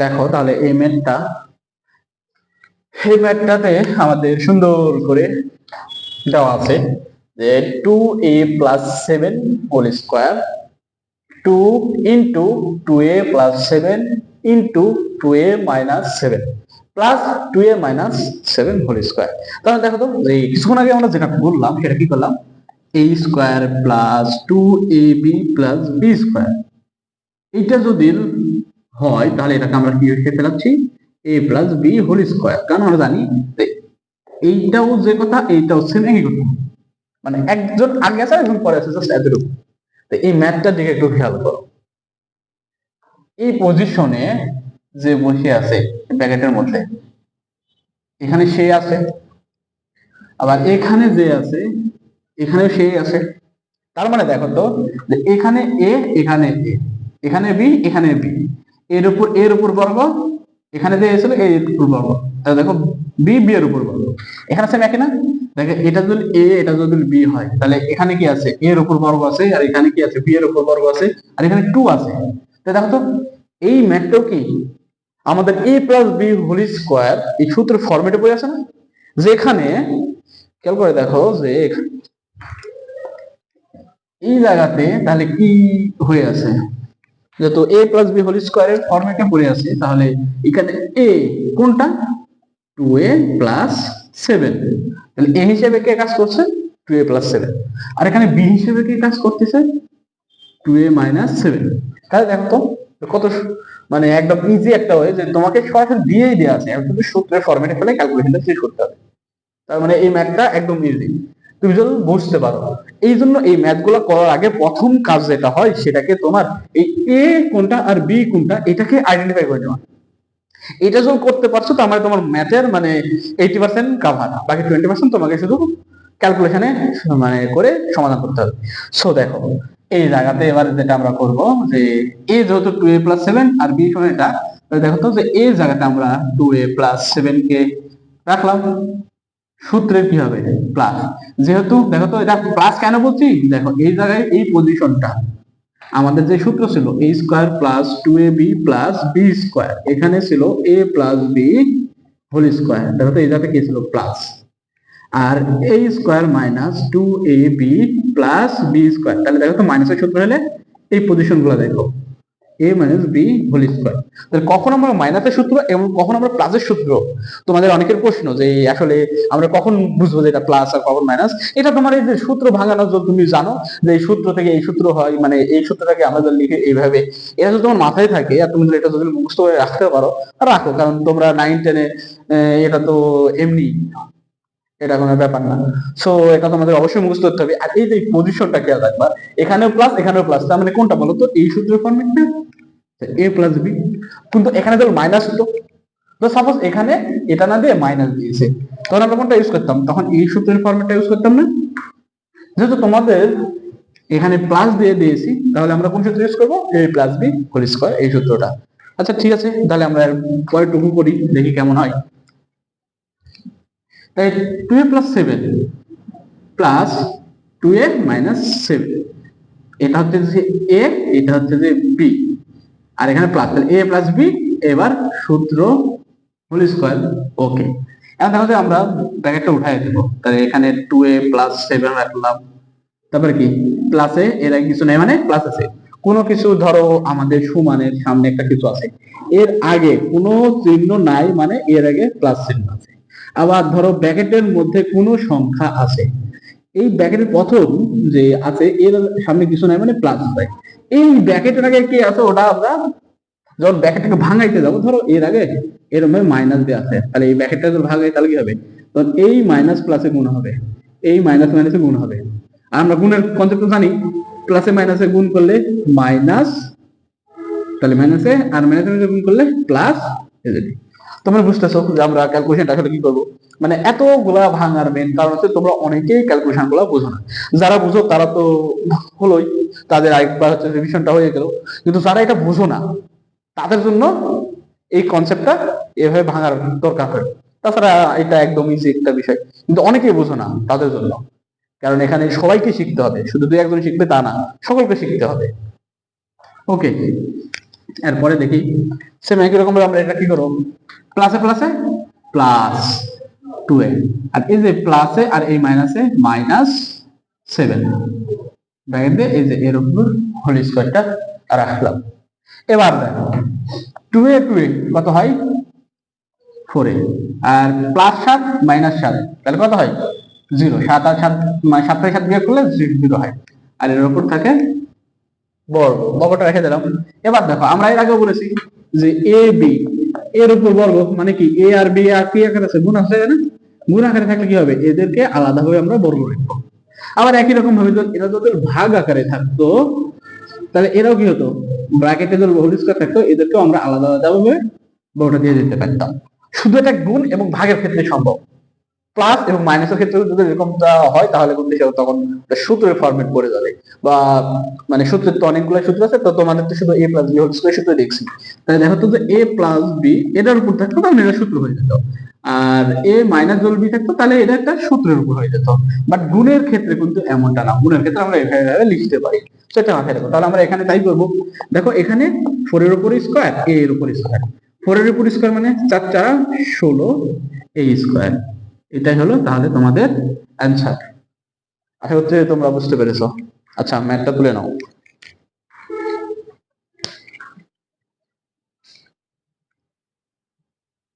দেখো তাহলে এই ম্যাটটা, এই ম্যাটটাতে আমাদের সুন্দর করে দেওয়া আছে যে two A plus seven whole square two into two A plus seven into two A minus seven plus two A minus seven whole square তাহলে দেখো তো, এই কিছুক্ষণ আগে আমরা যেটা বললাম সেটা কি করলাম? A square plus two A B plus B square এটা যদি হয়, তাহলে এটাকে আমরা কি লিখে ফেলাচ্ছি? A plus B whole square কারণ আমরা জানি এইটাও যে কথা, এইটাও সেম একই কথা। মানে একজন আগে আছে, একজন পরে আছে জাস্ট এতটুকু। তো এই ম্যাথটার দিকে একটু খেয়াল করো। এই পজিশনে যে বসে আছে প্যাকেটের মধ্যে, এখানে সে আছে, আবার এখানে যে আছে, এখানেও সে আছে। তার মানে দেখো তো এখানে এ এখানে এ এখানে বি এখানে বি এর উপর এর উপর বর্গ, এখানে যে এ ছিল এর উপর বর্গ। দেখো বি বি এর উপর বর্গ। এখানে সেম একই না? দেখো, এটা যদি এ এটা যদি বি হয়, তাহলে এখানে কি আছে? এর উপর বর্গ আছে, আর এখানে কি আছে? বি এর উপর বর্গ আছে, আর এখানে টু আছে। দেখো তো, এই কি? আমাদের A plus B whole square এই সূত্রের ফরম্যাটে বই আছে না? যেখানে, খেয়াল করে দেখো যে, এই জায়গাতে তাহলে কি হয়ে আছে? যেহেতু এ প্লাস বি হোল স্কোয়ারের ফর্মেটে পড়ে আছে, তাহলে এখানে এ কোনটা? টু এ প্লাস সেভেন তাহলে এ হিসেবে কে কাজ করছে? টু এ প্লাস সেভেন আর এখানে বি হিসেবে কে কাজ করতেছে? টু এ মাইনাস সেভেন তাহলে দেখো তো, কত মানে একদম ইজি একটা ওয়ে যে তোমাকে সরাসরি দিয়েই দেওয়া আছে। শুধু সূত্রের ফরম্যাটে ফেলে ক্যালকুলেশনটা শেষ করতে হবে। তার মানে এই ম্যাথটা একদম ইজি তুমি যদি বুঝতে পারো। এই জন্য এই ম্যাথগুলো করার আগে প্রথম কাজ যেটা হয়, সেটাকে তোমার এই এ কোনটা আর বি কোনটা, এটাকে আইডেন্টিফাই করে নেওয়া। এটা যখন করতে পারছ, তার মানে তোমার ম্যাথের মানে এইটি পার্সেন্ট কাভার বাকি টোয়েন্টি পার্সেন্ট তোমাকে শুধু ক্যালকুলেশনে মানে করে সমাধান করতে হবে। সো দেখো, এই জায়গাতে এবার যেটা আমরা করব, যে এ যেহেতু টু এ প্লাস সেভেন আর বি সমান এটা দেখো তো যে এই জায়গাতে আমরা টু এ প্লাস সেভেন কে রাখলাম। সূত্রের কি হবে? প্লাস যেহেতু দেখো তো এটা প্লাস কেন বলছি? দেখো, এই জায়গায় এই পজিশনটা আমাদের যে সূত্র ছিল A square plus two A B plus B square এখানে ছিল A plus B whole square দেখো তো এই জায়গাতে কি ছিল? Plus R A square minus two A B plus B square তাহলে দেখো তো মাইনাসের সূত্র হলে এই পজিশনগুলো দেখো। A minus B whole square তাহলে কখন আমরা মাইনাসের সূত্র এবং কখন আমরা প্লাসের সূত্র? তোমাদের অনেকের প্রশ্ন যে আসলে আমরা কখন বুঝব যে এটা প্লাস আর কখন মাইনাস এটা তোমার এই যে সূত্র ভাঙানোর জন্য তুমি জানো যে এই সূত্র থেকে এই সূত্র হয় মানে এই সূত্রটাকে আমরা যদি লিখে এইভাবে, এটা যদি তোমার মাথায় থাকে আর তুমি এটা যদি মুখস্থ করে রাখতে পারো, রাখো। কারণ তোমরা নাইন টেনে এটা তো এমনি এটা কোনো ব্যাপার না। সো এটা তোমাদের অবশ্যই মুখস্থ করতে হবে। আর এই যে পজিশনটা খেয়াল রাখবা, এখানেও প্লাস এখানেও প্লাস তার মানে কোনটা বলো তো এই সূত্রের ফর্মেট না এ প্লাস বি কিন্তু এখানে তো মাইনাস হতো তো সাপোজ এখানে এটা না দিয়ে মাইনাস দিয়েছে। তখন আমরা কোনটা ইউজ করতাম? তখন এই সূত্রের ফর্মেটটা ইউজ করতাম না? যেহেতু তোমাদের এখানে প্লাস দিয়ে দিয়েছি, তাহলে আমরা কোন সূত্র ইউজ করব? A plus B whole square এই সূত্রটা। আচ্ছা ঠিক আছে। তাহলে আমরা পরে টুকু করি, দেখি কেমন হয়। তাই two A plus seven plus two এটা হচ্ছে যে এটা হচ্ছে যে আর এখানে প্লাস প্লাস এবার সূত্র হোল ওকে এখন তাহলে আমরা ব্র্যাকেটটা উঠাই দেবো। তাহলে এখানে টু এ প্লাস সেভেন রাখলাম। তারপরে কি? প্লাসে এর কিছু নেই মানে প্লাস আছে। কোনো কিছু ধরো আমাদের সমানের সামনে একটা কিছু আছে। এর আগে কোনো চিহ্ন নাই মানে এর আগে প্লাস চিহ্ন আছে। আবার ধরো ব্র্যাকেটের মধ্যে কোনো সংখ্যা আছে। এই ব্র্যাকেটের প্রথম যে আছে, এর সামনে কিছু নাই মানে প্লাস আছে এই ব্র্যাকেটের আগে কি আছে? ওটা আমরা যখন ব্র্যাকেটটাকে ভাঙাইতে যাব। ধরো এর আগে এরকম মাইনাস দিয়ে আছে। তাহলে এই ব্র্যাকেটটা যদি ভাঙাই, তাহলে কি হবে? তখন এই মাইনাস প্লাসে গুণ হবে। এই মাইনাস মাইনাসে গুণ হবে। আর আমরা গুণের কনসেপ্ট জানি। প্লাসে মাইনাসে গুণ করলে মাইনাস তাহলে মাইনাসে আর মাইনাসে গুণ করলে প্লাস তোমরা বুঝতেছো যে আমরা ক্যালকুলেশনটা আসলে কি করব? মানে এতগুলা ভাঙার মেন কারণ হচ্ছে তোমরা অনেকেই ক্যালকুলেশনগুলা বোঝো না। যারা বুঝো তারা তো হলোই, তাদের আরেকবার হচ্ছে রিভিশনটা হয়ে গেল। কিন্তু যারা এটা বুঝো না, তাদের জন্য এই কনসেপ্টটা এভাবে ভাঙার দরকার হয়। তাছাড়া এটা একদম ইজি একটা বিষয়। কিন্তু অনেকেই বুঝো না তাদের জন্য। কারণ এখানে সবাইকে শিখতে হবে। শুধু দুই একজন শিখবে তা না, সকলকে শিখতে হবে। ওকে এরপরে দেখি। সেম একই রকম আমরা এটা কি করব? প্লাসে প্লাসে প্লাস টু এ। আর এই যে প্লাসে আর এই মাইনাসে মাইনাস সেভেন ব্র্যাকেট দিয়ে এই যে এর উপর হোল স্কোয়ারটা রাখলাম। এবার দেখো টু এ টু এ কত হয়? Four A. আর প্লাস সাত মাইনাস সাত, তাহলে কত হয়? জিরো সাত আর সাত মানে সাত থেকে সাত বিয়োগ করলে জিরো হয়। আর এর উপর থাকে বর্গ, বর্গটা রেখে দিলাম। এবার দেখো, আমরা এর আগে বলেছি যে এ বি এর উপর বর্গ মানে কি? এ আর বি আর কি আকারে আছে, গুণ আছে না? গুণ আকারে থাকলে কি হবে? এদেরকে আলাদা আলাদাভাবে আমরা বর্গ লিখব আবার একই রকম ভাবে এরা যদি ভাগ আকারে থাকতো, তাহলে এরাও কি হতো? ব্র্যাকেটে যদি স্কয়ার থাকতো, এদেরকেও আমরা আলাদা আলাদা ভাবে বর্গটা দিয়ে দিতে পারতাম। শুধু এটা গুণ এবং ভাগের ক্ষেত্রে সম্ভব। প্লাস এবং মাইনাসের ক্ষেত্রে যদি এরকম হয়, তাহলে কিন্তু সেটা তখন সূত্রের ফরম্যাট পড়ে যাবে। বা মানে সূত্রের তো অনেকগুলো সূত্র আছে, তো তোমাদের তো শুধু A plus B whole square সূত্র দেখছি। তাহলে দেখো তো যে এ প্লাস বি এটার উপর থাকতো, তাহলে এটা সূত্র হয়ে যেত। আর এ মাইনাস জল বি থাকতো, তাহলে এটা একটা সূত্রের উপর হয়ে যেত। বাট গুণের ক্ষেত্রে কিন্তু এমনটা না। গুণের ক্ষেত্রে আমরা এভাবে লিখতে পারি। সেটা মাথায় রাখো। তাহলে আমরা এখানে তাই করব। দেখো, এখানে ফোর এর উপর স্কোয়ার এ এর উপর স্কোয়ার ফোর এর উপর স্কোয়ার মানে চার চারা ষোলো এ স্কোয়ার এটাই হলো তাহলে তোমাদের অ্যান্সার আশা করছি তোমরা বুঝতে পেরেছ। আচ্ছা ম্যাথটা তুলে নাও।